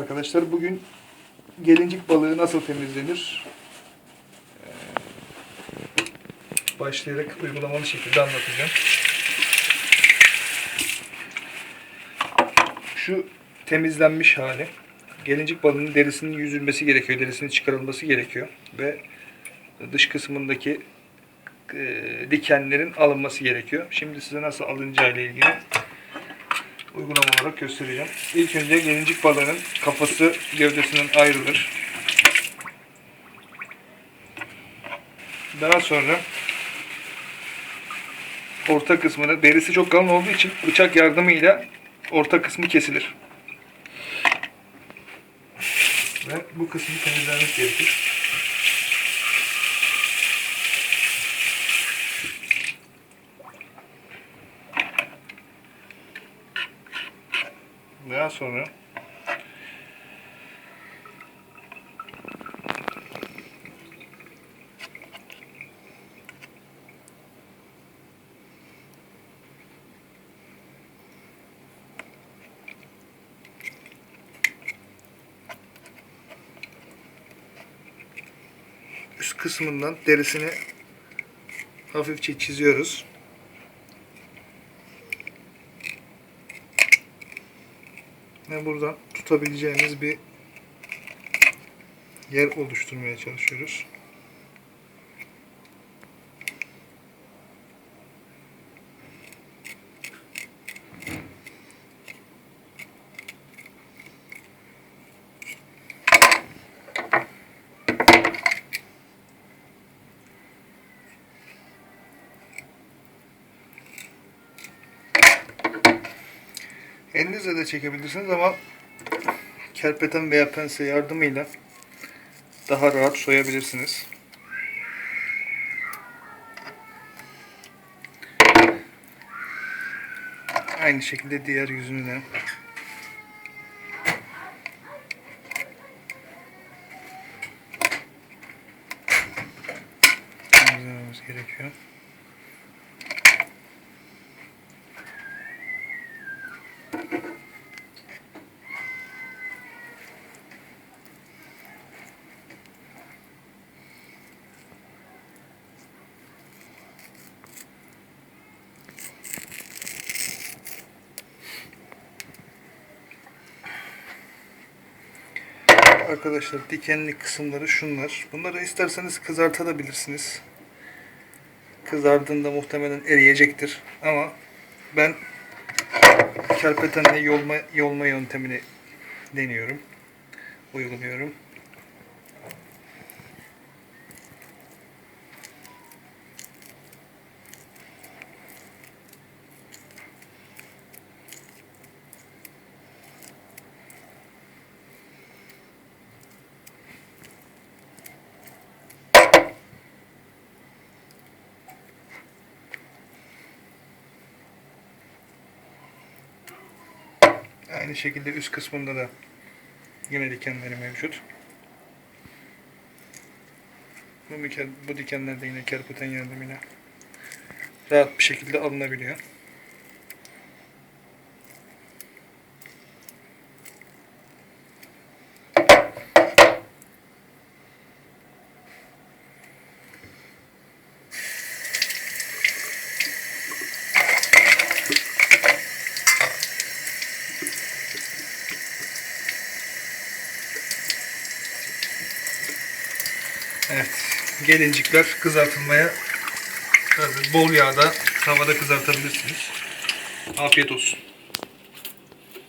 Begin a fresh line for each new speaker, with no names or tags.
arkadaşlar bugün gelincik balığı nasıl temizlenir? Ee, Başlayarak uygulamalı şekilde anlatacağım. Şu temizlenmiş hali. Gelincik balığının derisinin yüzülmesi gerekiyor. Derisinin çıkarılması gerekiyor. Ve dış kısmındaki e, dikenlerin alınması gerekiyor. Şimdi size nasıl alınacağı ile ilgili uygulama olarak göstereceğim. İlk önce gelincik balığının kafası gövdesinden ayrılır. Daha sonra orta kısmını, derisi çok kalın olduğu için bıçak yardımıyla orta kısmı kesilir. Ve bu kısmı temizlenmek gerekir. Daha sonra üst kısmından derisini hafifçe çiziyoruz. Ve buradan tutabileceğimiz bir yer oluşturmaya çalışıyoruz. Elinizle de çekebilirsiniz ama kerpeten veya pense yardımıyla daha rahat soyabilirsiniz. Aynı şekilde diğer yüzünü de gerekiyor. Arkadaşlar dikenli kısımları şunlar. Bunları isterseniz kızartabilirsiniz. Kızardığında muhtemelen eriyecektir. Ama ben kerpetenle yolma, yolma yöntemini deniyorum. Uyguluyorum. Aynı şekilde üst kısmında da yine dikenleri mevcut. Bu, bu dikenler de yine kerpeten yardımıyla rahat bir şekilde alınabiliyor. Evet, gelincikler kızartılmaya hazır. Bol yağda tavada kızartabilirsiniz. Afiyet olsun.